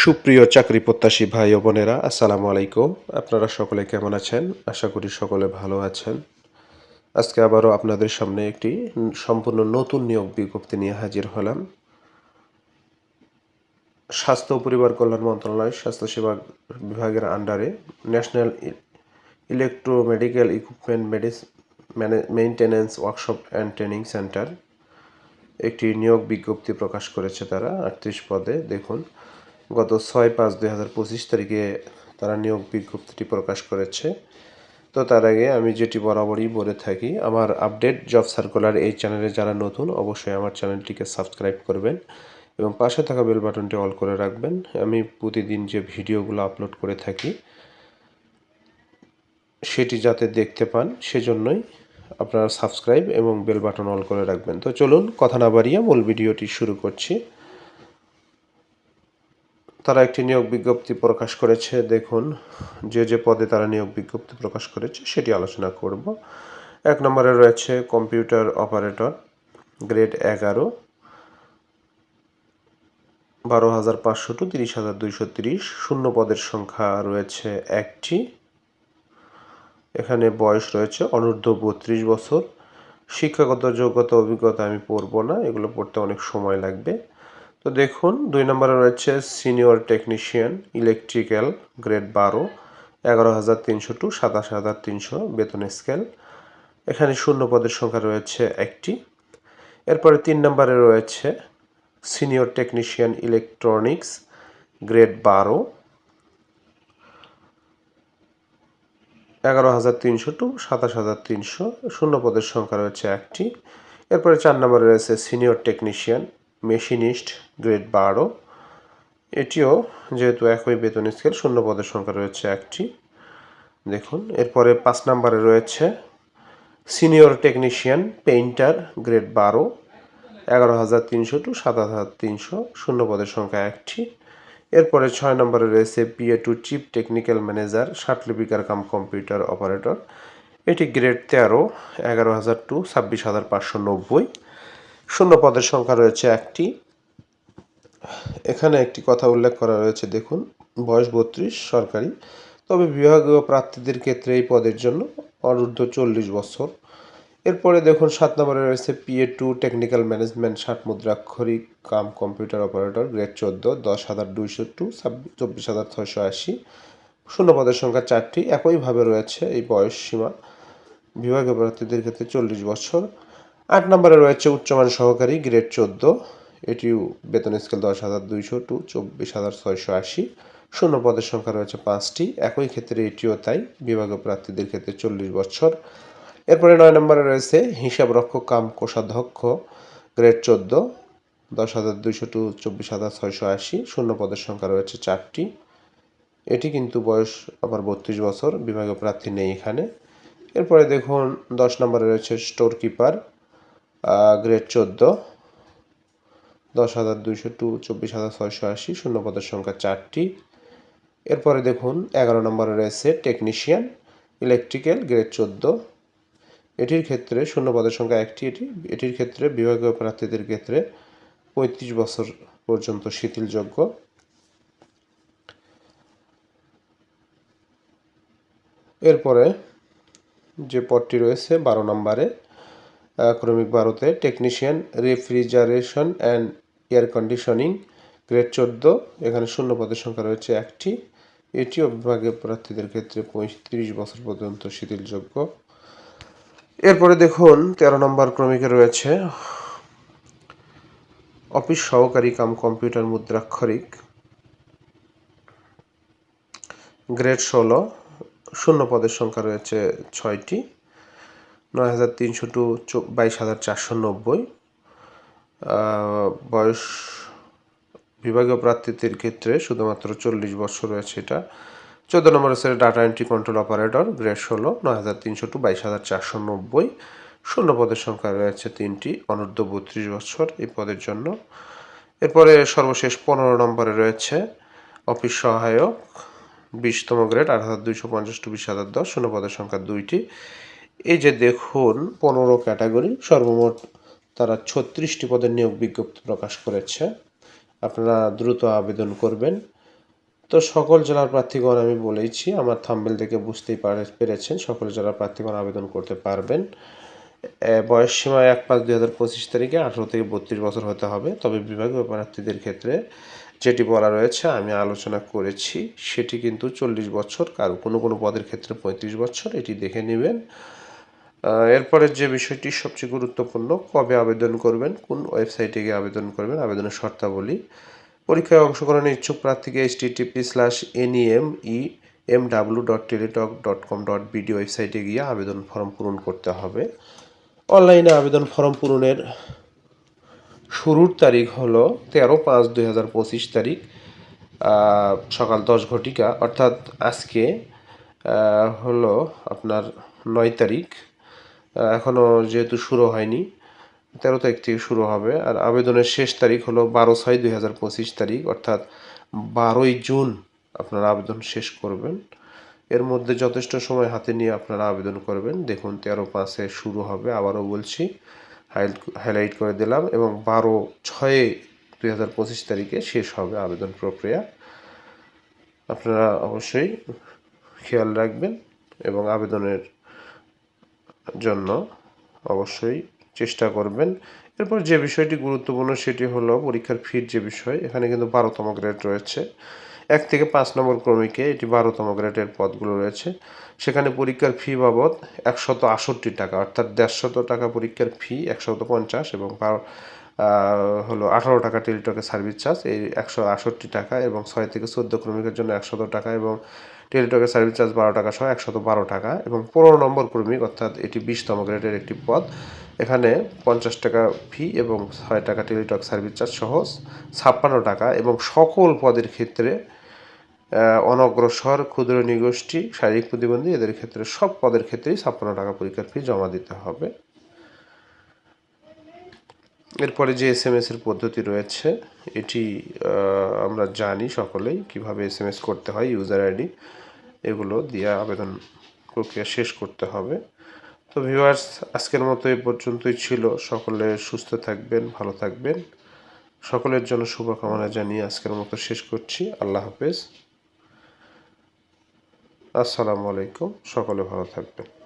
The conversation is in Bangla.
সুপ্রিয় চাকরি প্রত্যাশী ভাই ও বোনেরা, আসসালামু আলাইকুম। আপনারা সকলে কেমন আছেন? আশা করি সকলে ভালো আছেন। আজকে আবারও আপনাদের সামনে একটি সম্পূর্ণ নতুন নিয়োগ বিজ্ঞপ্তি নিয়ে হাজির হলাম। স্বাস্থ্য পরিবার কল্যাণ মন্ত্রণালয় স্বাস্থ্যসেবা বিভাগের আন্ডারে national electromedical equipment মেডিস maintenance workshop and training centre. একটি নিয়োগ বিজ্ঞপ্তি প্রকাশ করেছে তারা, আটত্রিশ পদে। দেখুন গত ছয় পাঁচ দুই হাজার পঁচিশ তারিখে তারা নিয়োগ বিজ্ঞপ্তিটি প্রকাশ করেছে। তো তার আগে আমি যেটি বরাবরই বলে থাকি, আমার আপডেট জব সার্কুলার এই চ্যানেলে যারা নতুন, অবশ্যই আমার চ্যানেলটিকে সাবস্ক্রাইব করবেন এবং পাশে থাকা বেল বাটনটি অল করে রাখবেন। আমি প্রতিদিন যে ভিডিওগুলো আপলোড করে থাকি, সেটি যাতে দেখতে পান, সেজন্যই আপনারা সাবস্ক্রাইব এবং বেল বাটন অল করে রাখবেন। তো চলুন, কথা না বাড়িয়ে মূল ভিডিওটি শুরু করছি। তারা একটি নিয়োগ বিজ্ঞপ্তি প্রকাশ করেছে। দেখুন, যে যে পদে তারা নিয়োগ বিজ্ঞপ্তি প্রকাশ করেছে, সেটি আলোচনা করব। এক নম্বরে রয়েছে কম্পিউটার অপারেটর, গ্রেড এগারো, বারো হাজার পাঁচশো টু তিরিশ হাজার দুইশো তিরিশ। শূন্য পদের সংখ্যা রয়েছে একটি। এখানে বয়স রয়েছে অনূর্ধ্ব বত্রিশ বছর। শিক্ষাগত যোগ্যতা, অভিজ্ঞতা আমি পড়ব না, এগুলো পড়তে অনেক সময় লাগবে। তো দেখুন, দুই নম্বরে রয়েছে সিনিয়র টেকনিশিয়ান, ইলেকট্রিক্যাল গ্রেড বারো, এগারো হাজার তিনশো টু সাতাশ হাজার তিনশো বেতন স্কেল। এখানে শূন্য পদের সংখ্যা রয়েছে একটি। এরপরে তিন নম্বরে রয়েছে সিনিয়র টেকনিশিয়ান ইলেকট্রনিক্স গ্রেড বারো, এগারো হাজার তিনশো টু সাতাশ হাজার তিনশো। শূন্য পদের সংখ্যা রয়েছে একটি। এরপরে চার নম্বরে রয়েছে সিনিয়র টেকনিশিয়ান মেশিনিস্ট গ্রেড বারো। এটিও যেহেতু একই বেতন স্কেল শূন্য পদের সংখ্যা রয়েছে একটি। দেখুন, এরপরে পাঁচ নাম্বারে রয়েছে সিনিয়র টেকনিশিয়ান পেইন্টার গ্রেড বারো, এগারো হাজার তিনশো টু সাত হাজার তিনশো, শূন্য পদের সংখ্যা একটি। এরপরে ছয় নম্বরে রয়েছে PA to chief technical manager লিপিকার cum computer operator এটি গ্রেড তেরো, এগারো হাজার টু ছাব্বিশ হাজার পাঁচশো নব্বই। শূন্য পদের সংখ্যা রয়েছে একটি। এখানে একটি কথা উল্লেখ করা রয়েছে, দেখুন, বয়স বত্রিশ, সরকারি। তবে বিভাগীয় প্রার্থীদের ক্ষেত্রে এই পদের জন্য অনূর্ধ্ব চল্লিশ বছর। এরপরে দেখুন, সাত নম্বরে রয়েছে পিএ টু টেকনিক্যাল ম্যানেজমেন্ট, ষাট মুদ্রাক্ষরিক, কাম কম্পিউটার অপারেটর, গ্রেড চোদ্দ, দশ হাজার দুইশো টু চব্বিশ হাজার ছয়শো আশি। শূন্য পদের সংখ্যা চারটি, একইভাবে রয়েছে এই বয়স সীমা। বিভাগীয় প্রার্থীদের ক্ষেত্রে চল্লিশ বছর। আট নম্বরে রয়েছে উচ্চমান সহকারী গ্রেড চোদ্দ। এটিও বেতন স্কেল দশ হাজার দুইশো টু চব্বিশ হাজার ছয়শো আশি। শূন্য পদের সংখ্যা রয়েছে পাঁচটি। একই ক্ষেত্রে এটিও তাই, বিভাগীয় প্রার্থীদের ক্ষেত্রে চল্লিশ বছর। এরপরে নয় নম্বরে রয়েছে হিসাব রক্ষক কাম কোষাধ্যক্ষ গ্রেড চোদ্দ, দশ হাজার দুইশো টু চব্বিশ হাজার ছয়শো আশি। শূন্য পদের সংখ্যা রয়েছে চারটি। এটি কিন্তু বয়স আবার বত্রিশ বছর, বিভাগীয় প্রার্থী নেই এখানে। এরপরে দেখুন, দশ নম্বরে রয়েছে স্টোর কিপার গ্রেড চোদ্দ। দশ হাজার দুইশো টু, চব্বিশ হাজার ছয়শো আশি শূন্য পদের সংখ্যা চারটি। এরপরে দেখুন, এগারো নম্বরে রয়েছে টেকনিশিয়ান ইলেকট্রিক্যাল গ্রেড চোদ্দ। এটির ক্ষেত্রে শূন্য পদের সংখ্যা একটি, এটি, এটির ক্ষেত্রে বিভাগীয় প্রার্থীদের ক্ষেত্রে পঁয়ত্রিশ বছর পর্যন্ত শিথিলযোগ্য। এরপরে যে পদটি রয়েছে, বারো নম্বরে ক্রমিক বারোতে technician refrigeration and air conditioning grade চোদ্দ, এখানে শূন্য পদের সংখ্যা রয়েছে একটি। এটিও বিভাগীয় প্রার্থীদের ক্ষেত্রে পঁয়ত্রিশ বছর পর্যন্ত শিথিলযোগ্য। এরপরে দেখুন, তেরো নম্বর ক্রমিকে রয়েছে অফিস সহকারী কাম কম্পিউটার মুদ্রাক্ষরিক গ্রেড ষোলো, শূন্য পদের সংখ্যা রয়েছে ছয়টি। নয় হাজার তিনশো টু বাইশ হাজার চারশো নব্বই। বয়স বিভাগীয় প্রার্থীদের ক্ষেত্রে শুধুমাত্র চল্লিশ বছর রয়েছে এটা। চোদ্দ নম্বর হচ্ছে data entry control operator grade ষোলো, নয় হাজার তিনশো টু বাইশ হাজার চারশো নব্বই। শূন্য পদের সংখ্যা রয়েছে তিনটি, অনূর্ধ্ব বত্রিশ বছর এই পদের জন্য। এরপরে সর্বশেষ পনেরো নম্বরে রয়েছে অফিস সহায়ক, বিশতম গ্রেড আট হাজার দুইশো পঞ্চাশ টু বিশ হাজার দশ, শূন্য পদের সংখ্যা দুইটি। এই যে দেখুন, পনেরো ক্যাটাগরি সর্বমোট তারা ছত্রিশটি পদের নিয়োগ বিজ্ঞপ্তি প্রকাশ করেছে। আপনারা দ্রুত আবেদন করবেন। তো সকল জেলার প্রার্থীগণ, আমি বলেইছি, আমার থাম্বেল দেখে বুঝতেই পারে- পেরেছেন, সকল জেলার প্রার্থীগণ আবেদন করতে পারবেন। বয়স সীমা এক পাঁচ দুই হাজার পঁচিশ তারিখে আঠারো থেকে বত্রিশ বছর হতে হবে। তবে বিভাগীয় প্রার্থীদের ক্ষেত্রে যেটি বলা রয়েছে, আমি আলোচনা করেছি, সেটি কিন্তু চল্লিশ বছর, কারও কোনো কোনো পদের ক্ষেত্রে পঁয়ত্রিশ বছর, এটি দেখে নেবেন। আহ, এরপরে যে বিষয়টি সবচেয়ে গুরুত্বপূর্ণ কবে আবেদন করবেন কোন ওয়েবসাইটে গিয়ে আবেদন করবেন আবেদনের শর্তাবলী পরীক্ষায় অংশগ্রহণের ইচ্ছুক প্রার্থীকে http slash NEM E M W dot Teletalk dot com dot BD ওয়েবসাইটে গিয়ে আবেদন ফর্ম পূরণ করতে হবে। অনলাইনে আবেদন ফর্ম পূরণের শুরুর তারিখ হলো তেরো পাঁচ দুই হাজার পঁচিশ তারিখ সকাল দশ ঘটিকা। অর্থাৎ আজকে হলো আপনার নয় তারিখ। আহ, এখনও যেহেতু শুরু হয়নি তেরো তারিখ থেকে শুরু হবে। আর আবেদনের শেষ তারিখ হলো বারো ছয় দুই হাজার পঁচিশ তারিখ অর্থাৎ বারোই জুন আপনারা আবেদন শেষ করবেন। এর মধ্যে যথেষ্ট সময় হাতে নিয়ে আপনারা আবেদন করবেন। দেখুন তেরো পাঁচে শুরু হবে আবারও বলছি হাইলাইট করে দিলাম এবং বারো ছয়ে দুই হাজার পঁচিশ তারিখে শেষ হবে আবেদন প্রক্রিয়া। আপনারা অবশ্যই খেয়াল রাখবেন এবং আবেদনের জন্য অবশ্যই চেষ্টা করবেন। এরপর যে বিষয়টি গুরুত্বপূর্ণ সেটি হলো পরীক্ষার ফির যে বিষয়, এখানে কিন্তু বারোতম গ্রেড রয়েছে। এক থেকে পাঁচ নম্বর ক্রমিকে এটি বারোতম গ্রেডের পদগুলো রয়েছে। সেখানে পরীক্ষার ফি বাবদ একশত আষট্টি টাকা, অর্থাৎ দেড়শত টাকা পরীক্ষার ফি, একশত পঞ্চাশ এবং বারো হলো আঠারো টাকা টেলিটকের সার্ভিস চার্জ, এই একশো আষট্টি টাকা এবং ছয় থেকে চোদ্দ ক্রমিকের জন্য একশত টাকা এবং টেলিটকের সার্ভিস চার্জ বারো টাকা সহ একশত বারো টাকা এবং পনেরো নম্বর ক্রমিক, অর্থাৎ এটি বিশতম গ্রেডের একটি পদ, এখানে পঞ্চাশ টাকা ফি এবং ছয় টাকা টেলিটক সার্ভিস চার্জ সহ ছাপ্পান্ন টাকা এবং সকল পদের ক্ষেত্রে অনগ্রসর, ক্ষুদ্র নিগোষ্ঠী, শারীরিক প্রতিবন্ধী, এদের ক্ষেত্রে সব পদের ক্ষেত্রেই ছাপ্পান্ন টাকা পরীক্ষার ফি জমা দিতে হবে। এরপরে যে এস এম এসের পদ্ধতি রয়েছে, এটি আমরা জানি সকলেই কীভাবে এস এম এস করতে হয়, ইউজার আইডি এগুলো দিয়ে আবেদন প্রক্রিয়া শেষ করতে হবে। তো ভিউয়ার্স, আজকের মতো এ পর্যন্তই ছিল। সকলে সুস্থ থাকবেন, ভালো থাকবেন। সকলের জন্য শুভকামনা জানিয়ে আজকের মতো শেষ করছি। আল্লাহ হাফেজ। আসসালামু আলাইকুম। সকলে ভালো থাকবেন।